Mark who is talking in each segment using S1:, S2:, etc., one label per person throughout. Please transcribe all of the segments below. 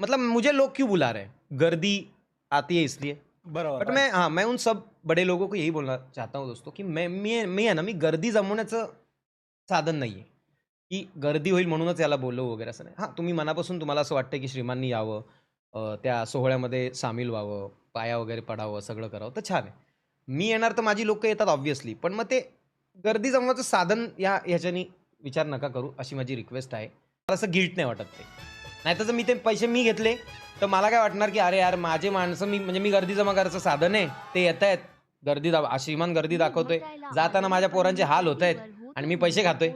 S1: मतलब मुझे लोग क्यों बुला रहे हैं? गर्दी आती है इसलिए।
S2: बरोबर
S1: बट मैं हाँ मैं उन सब बड़े लोगों को यही बोलना चाहता हूँ दोस्तों की मैं मी मी आहे ना मी गर्दी जमवण्याचं साधन नाही आहे की गर्दी होईल म्हणूनच याला बोललो वगैरे असं नाही. हां तुम्ही मनापासून तुम्हाला असं वाटतं की श्रीमाननी यावं अं, त्या सोहळ्यामध्ये सामील व्हावं पाया वगैरे पडावं सगळं करावं तर छान आहे. मी येणार तर माझी लोक येतात ऑब्व्हियसली पण मग ते गर्दी जमवायचं साधन या ह्याच्यानी विचार नका करू अशी माझी रिक्वेस्ट आहे. मला असं गिल्ट नाही वाटत ते. नाही तर जर मी ते पैसे मी घेतले तर मला काय वाटणार की अरे यार माझे माणसं मी म्हणजे मी गर्दी जमा करायचं साधन आहे. ते येत आहेत. गर्दी दा श्रीमान गर्दी दाखवतोय. जाताना माझ्या पोरांचे हाल होत आहेत आणि मी पैसे खातोय.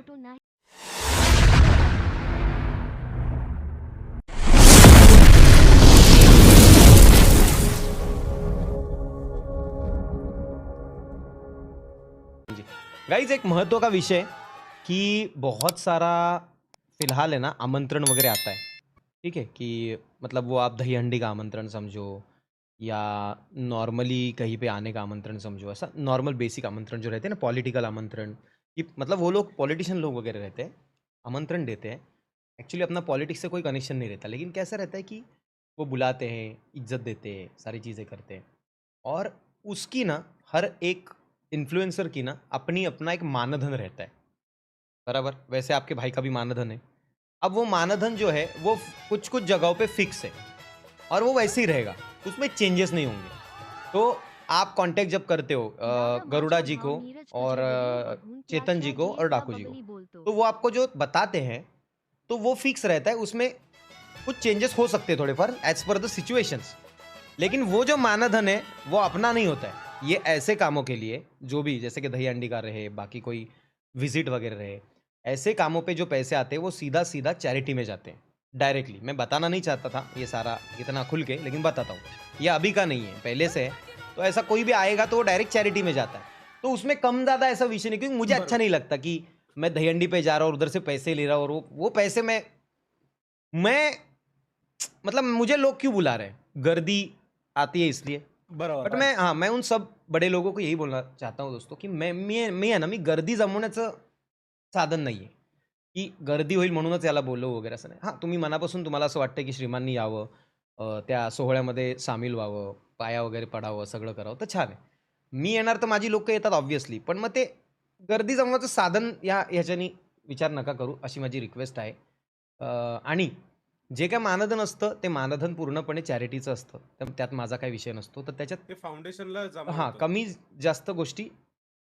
S1: गाइज एक महत्त्व का विषय कि बहुत सारा फिलहाल है ना आमंत्रण वगैरह आता है ठीक है कि मतलब वो आप दही हंडी का आमंत्रण समझो या नॉर्मली कहीं पे आने का आमंत्रण समझो, ऐसा नॉर्मल बेसिक आमंत्रण जो रहते हैं ना, पॉलिटिकल आमंत्रण कि मतलब वो लोग पॉलिटिशियन लोग वगैरह रहते हैं, आमंत्रण देते हैं। एक्चुअली अपना पॉलिटिक्स से कोई कनेक्शन नहीं रहता, लेकिन कैसा रहता है कि वो बुलाते हैं, इज़्ज़त देते हैं, सारी चीज़ें करते हैं और उसकी ना, हर एक इन्फ्लुएंसर की ना अपनी अपना एक मानधन रहता है। बराबर? वैसे आपके भाई का भी मानधन है। अब वो मानधन जो है वो कुछ कुछ जगहों पे फिक्स है। और वो वैसे ही रहेगा उसमें चेंजेस नहीं होंगे। तो आप कांटेक्ट जब करते हो गरुड़ा जी को और चेतन जी को और डाकू जी को। तो वो आपको जो बताते हैं तो वो फिक्स रहता है उसमें कुछ चेंजेस हो सकते हैं थोड़े पर एज पर द सिचुएशंस लेकिन वो जो मानधन है वो अपना नहीं होता है। ये ऐसे कामों के लिए जो भी जैसे कि दही अंडी का रहे बाकी कोई विज़िट वगैरह रहे ऐसे कामों पे जो पैसे आते हैं वो सीधा सीधा चैरिटी में जाते हैं। डायरेक्टली मैं बताना नहीं चाहता था ये सारा इतना खुल के लेकिन बताता हूँ। ये अभी का नहीं है पहले से है। तो ऐसा कोई भी आएगा तो वो डायरेक्ट चैरिटी में जाता है। तो उसमें कम ज़्यादा ऐसा विषय नहीं क्योंकि मुझे अच्छा नहीं लगता कि मैं दही अंडी पे जा रहा हूँ उधर से पैसे ले रहा हूँ और वो वो पैसे मैं मैं मतलब मुझे लोग क्यों बुला रहे हैं? गर्दी आती है इसलिए।
S2: बरोबर
S1: बट मैं हाँ मैं उन सब बड़े लोगों को यही बोलना चाहता हूँ दोस्तों की मैं मी मी आहे ना मी गर्दी जमवण्याचं साधन नाही आहे की गर्दी होईल म्हणूनच याला बोललो वगैरे असं नाही. हां तुम्ही मनापासून तुम्हाला असं वाटतं की श्रीमाननी यावं त्या सोहळ्यामध्ये सामील व्हावं पाया वगैरे पडावं सगळं करावं तर छान आहे. मी येणार तर माझी लोक येतात ऑब्व्हियसली पण मग ते गर्दी जमवायचं साधन या ह्याच्यानी विचार नका करू अशी माझी रिक्वेस्ट आहे. आणि जे काय मानधन असतं ते मानधन पूर्णपणे चॅरिटीचं असतं. तर त्यात माझा काही विषय नसतो. तर त्याच्यात
S2: ते फाउंडेशनला
S1: हां
S2: होतं.
S1: कमी जास्त गोष्टी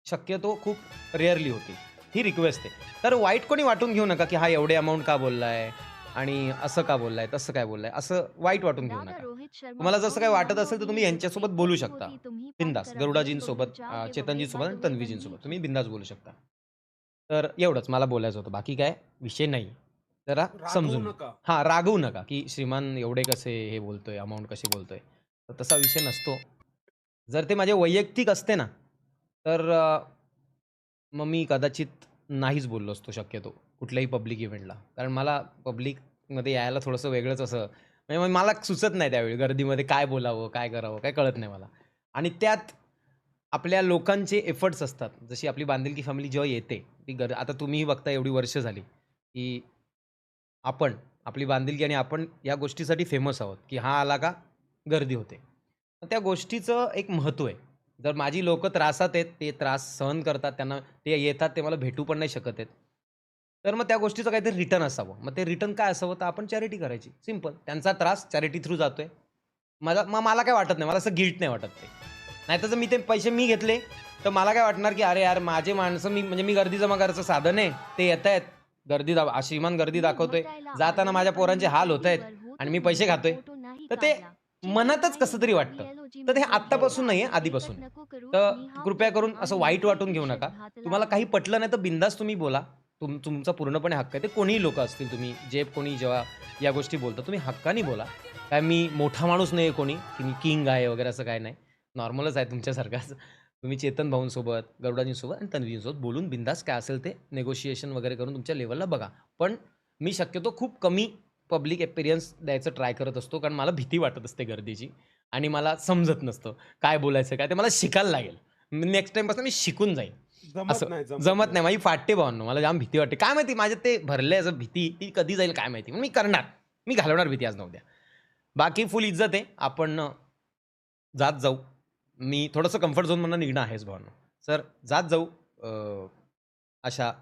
S1: शक्यतो खूप रेअरली होतील. ही रिक्वेस्ट आहे. तर वाईट कोणी वाटून घेऊ नका की हा एवढे अमाऊंट का बोललाय? आणि असं का बोललाय? तसं काय बोललाय? असं वाईट वाटून घेऊ नका.
S3: तुम्हाला जसं काही वाटत असेल तर तुम्ही यांच्यासोबत बोलू शकता.
S1: बिंदास. गरुडाजींसोबत चेतनजींसोबत आणि तन्वीजींसोबत. तुम्ही बिंदास बोलू शकता. तर एवढंच. मला बोलायचं होतं. बाकी काय? विषय नाही. जरा समजून
S2: नका.
S1: हां रागवू नका की श्रीमान एवढे कसे हे बोलतोय? अमाऊंट कशी बोलतोय? तर तसा विषय नसतो. जर ते माझे वैयक्तिक असते ना तर मग मी कदाचित नाहीच बोललो असतो शक्यतो कुठल्याही पब्लिक इव्हेंटला कारण मला पब्लिकमध्ये यायला थोडंसं वेगळंच असं म्हणजे मग मला सुचत नाही त्यावेळी गर्दीमध्ये काय बोलावं काय करावं काय कळत नाही मला. आणि त्यात आपल्या लोकांचे एफर्ट्स असतात. जशी आपली बांधिलकी फॅमिली जेव्हा येते ती गर आता तुम्हीही बघता एवढी वर्ष झाली की आपण आपली बांधिलकी आणि आपण या गोष्टीसाठी फेमस आहोत की हा आला का गर्दी होते. त्या गोष्टीचं एक महत्त्व आहे. जर माझी लोक त्रासात आहेत ते त्रास सहन करतात त्यांना ते येतात ते मला भेटू पण नाही शकत आहेत. तर मग त्या गोष्टीचं काहीतरी रिटर्न असावं. मग ते रिटर्न काय असावं? तर आपण चॅरिटी करायची. सिंपल त्यांचा त्रास चॅरिटी थ्रू जातोय. मला मग मला काय वाटत नाही. मला असं गिल्ट नाही वाटत ते. नाही तर जर मी ते पैसे मी घेतले तर मला काय वाटणार की अरे यार माझे माणसं मी म्हणजे मी गर्दी जमा करायचं साधन आहे. ते येत आहेत गर्दी श्रीमान गर्दी दाखवतोय. जाताना माझ्या पोरांचे हाल होत आहेत आणि मी पैसे खातोय. तर ते मनातच कसं तरी वाटतं. तर ते आत्तापासून नाही आहे आधीपासून. तर कृपया करून असं वाईट वाटून घेऊ नका. तुम्हाला काही पटलं नाही तर बिंदास तुम्ही बोला. तुम तुमचा पूर्णपणे हक्क आहे. ते कोणीही लोक असतील तुम्ही जे कोणी जेव्हा या गोष्टी बोलता तुम्ही हक्काने बोला. काय मी मोठा माणूस नाही आहे कोणी की मी किंग आहे वगैरे असं काय नाही. नॉर्मलच आहे तुमच्यासारखाच तुम्ही चेतन भाऊंसोबत गरुडाजींसोबत आणि तन्वीजींसोबत बोलून बिंदास काय असेल ते नेगोशिएशन वगैरे करून तुमच्या लेवलला बघा. पण मी शक्यतो खूप कमी पब्लिक एक्सपिरियन्स द्यायचं ट्राय करत असतो कारण मला भीती वाटत असते गर्दीची आणि मला समजत नसतं काय बोलायचं काय ते मला शिकायला लागेल. नेक्स्ट टाइमपासून मी शिकून जाईल
S2: जमत
S1: असं
S2: नाही
S1: जमत नाही. माझी फाटते भावनो. मला जाम भीती वाटते. काय माहिती माझ्यात ते भरले असं भीती. ती कधी जाईल काय माहिती. मी करणार. मी घालवणार भीती आज नव्हत्या बाकी फुल इज्जत आहे. आपण जात जाऊ. मी थोडंसं कम्फर्ट झोनमधनं निघणं आहेच भावना. सर जात जाऊ अशा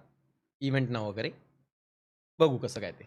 S1: इव्हेंटनं वगैरे. बघू कसं काय ते.